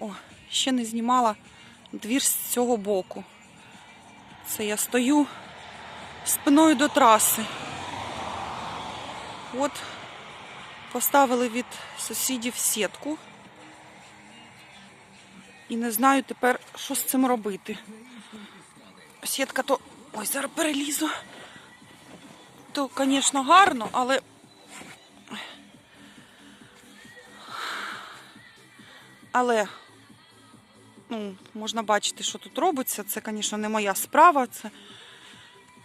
О, ще не знімала двір з цього боку. Це я стою спиною до траси. От поставили від сусідів сітку. І не знаю тепер, що з цим робити. Сітка то. Ой, зараз перелізу. То, звісно, гарно, але. Але ну, можна бачити, що тут робиться. Це, звісно, не моя справа. Це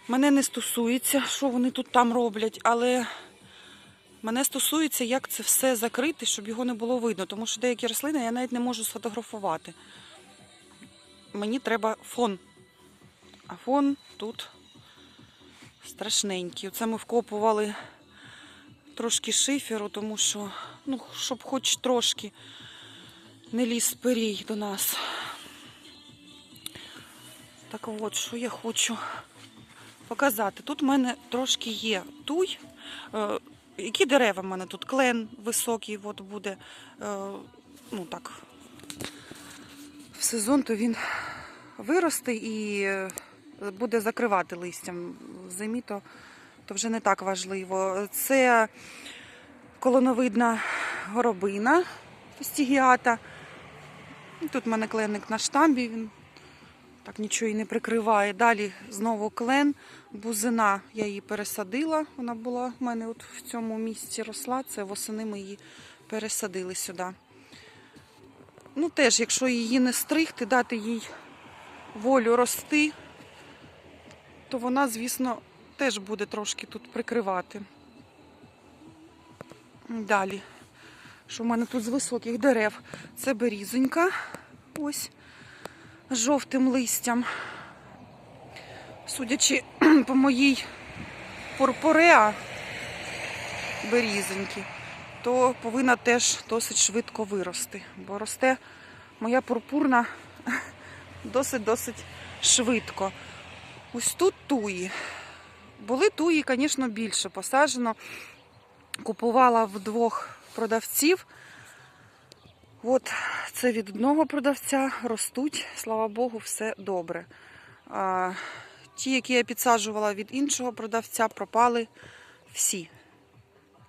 мене не стосується, що вони тут там роблять, але мене стосується, як це все закрити, щоб його не було видно. Тому що деякі рослини я навіть не можу сфотографувати. Мені треба фон. А фон тут страшненький. Оце ми вкопували трошки шиферу, тому що, ну, щоб хоч трошки не ліз пирій до нас. Так от, що я хочу показати. Тут в мене трошки є туй. Е, які дерева в мене тут? Клен високий от буде. Е, ну так, в сезон то він виросте і е, буде закривати листям. В зимі то, то вже не так важливо. Це колоновидна горобина фастігіата. І Тут в мене кленник на штамбі, він так нічого і не прикриває. Далі знову клен, бузина, я її пересадила. Вона була в мене от в цьому місці росла. Це восени ми її пересадили сюди. Ну теж, якщо її не стригти, дати їй волю рости, то вона, звісно, теж буде трошки тут прикривати. Далі. Що в мене тут з високих дерев? Це берізонька. Ось з жовтим листям. Судячи по моїй порпореа берізоньки, то повинна теж досить швидко вирости. Бо росте моя пурпурна досить-досить швидко. Ось тут туї. Були туї, звісно, більше посаджено. Купувала в двох продавців. От це від одного продавця ростуть, слава Богу, все добре. А, ті, які я підсаджувала від іншого продавця, пропали всі.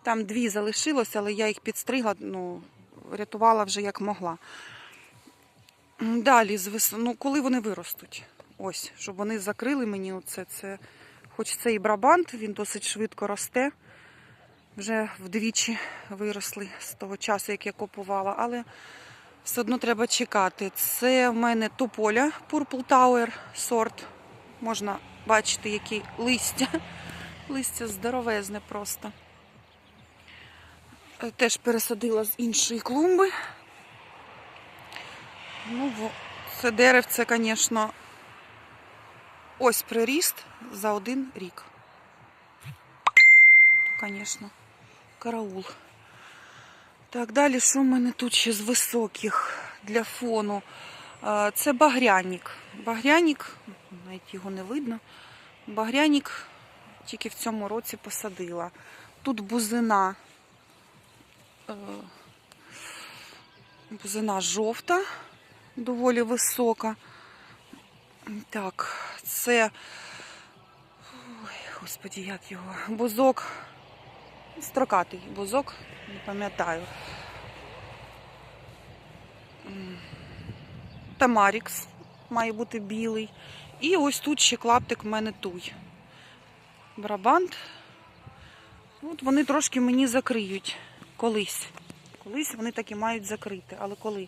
Там дві залишилось, але я їх підстригла, ну, рятувала вже як могла. Далі, ну, коли вони виростуть? Ось, щоб вони закрили мені оце. Це, хоч це і брабант, він досить швидко росте. Вже вдвічі виросли з того часу, як я купувала, але все одно треба чекати. Це в мене тополя Purple Tower сорт. Можна бачити, які листя. Листя здоровезне просто. Е, Теж пересадила з іншої клумби. Ну, це деревце, звісно, ось приріст за один рік. Звісно, караул. Так, далі, що в мене тут ще з високих для фону? Це багряник. Багряник, навіть його не видно. Багряник тільки в цьому році посадила. Тут бузина. е, Бузина жовта, доволі висока. Так, це. Ой, господі, як його? Бузок. Строкатий бузок, не пам'ятаю. Тамарікс має бути білий. І ось тут ще клаптик в мене туй. Брабант. От вони трошки мені закриють колись. Колись вони таки мають закрити, але коли?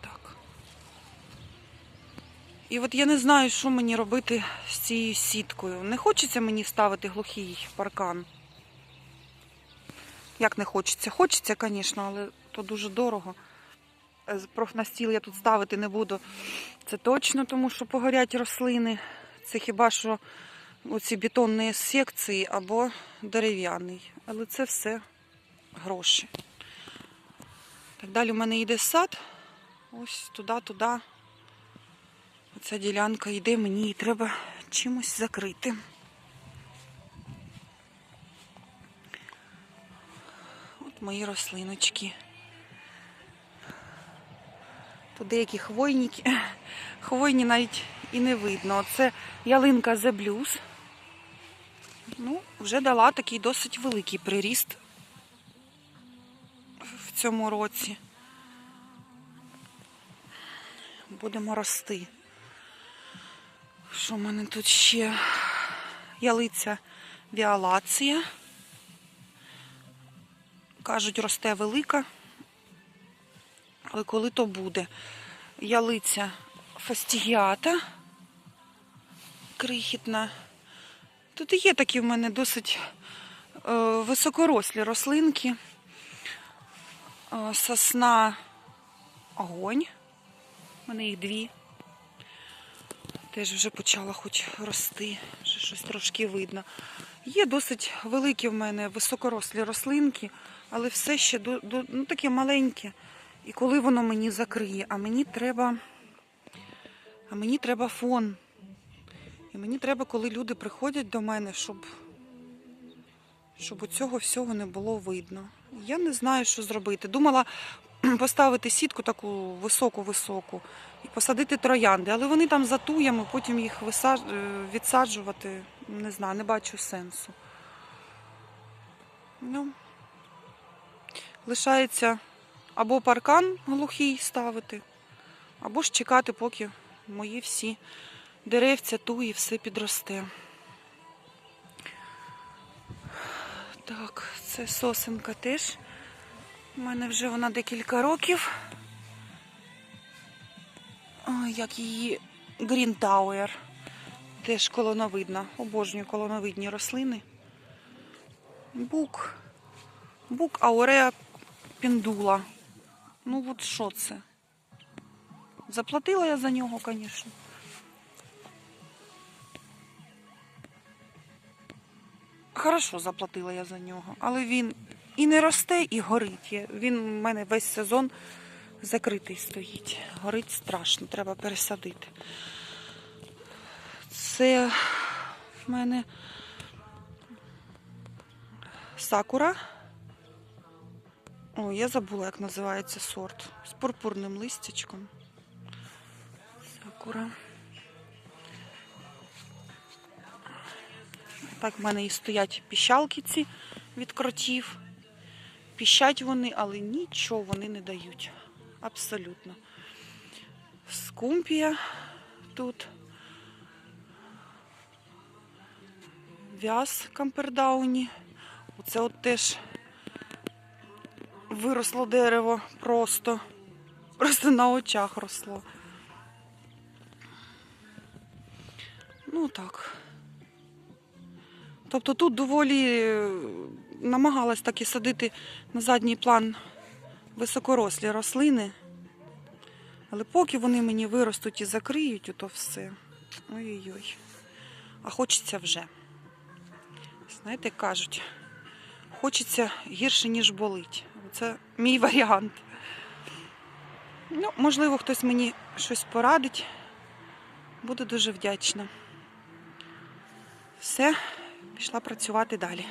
Так. І от я не знаю, що мені робити з цією сіткою. Не хочеться мені ставити глухий паркан. Як не хочеться? Хочеться, звісно, але то дуже дорого. Е, Профнастіл я тут ставити не буду. Це точно, тому що погорять рослини. Це хіба що оці бетонні секції або дерев'яний. Але це все гроші. Так далі в мене йде сад. Ось туди-туди. Оця ділянка йде, мені її треба чимось закрити. От мої рослиночки. Тут деякі хвойники. Хвойні навіть і не видно. Це ялинка Blues. Ну, вже дала такий досить великий приріст в цьому році. Будемо рости. Що в мене тут ще? Ялиця віолація. Кажуть, росте велика. Але коли то буде? Ялиця фастігіата. Крихітна. Тут є такі в мене досить е, високорослі рослинки. Е, сосна огонь. У мене їх дві. Теж вже почала хоч рости, вже щось трошки видно. Є досить великі в мене високорослі рослинки, але все ще до, до, ну, таке маленьке. І коли воно мені закриє, а мені треба, а мені треба фон. І мені треба, коли люди приходять до мене, щоб, щоб у цього всього не було видно. Я не знаю, що зробити. Думала поставити сітку таку високу-високу і посадити троянди, але вони там за туями, потім їх е, відсаджувати. Не знаю, не бачу сенсу. Ну, лишається або паркан глухий ставити, або ж чекати, поки мої всі деревця туї все підросте. Так, це сосенка теж. У мене вже вона декілька років. Як її Green Tower. Теж колоновидна. Обожнюю колоновидні рослини. Бук. Бук ауреа піндула. Ну от що це? Заплатила я за нього, звісно. Хорошо заплатила я за нього, але він і не росте, і горить. Він у мене весь сезон закритий стоїть. Горить страшно, треба пересадити. Це в мене сакура. О, я забула, як називається сорт. З пурпурним листячком. Сакура. Так в мене і стоять піщалки ці від кротів. Піщать вони, але нічого вони не дають. Абсолютно. Скумпія тут. В'яз кампердауні. Оце от теж виросло дерево просто. Просто на очах росло. Ну так. Тобто тут доволі намагалась так і садити на задній план високорослі рослини. Але поки вони мені виростуть і закриють, ото все. Ой-ой-ой. А хочеться вже. Знаєте, кажуть, хочеться гірше, ніж болить. Це мій варіант. Ну, можливо, хтось мені щось порадить. Буду дуже вдячна. Все, пішла працювати далі.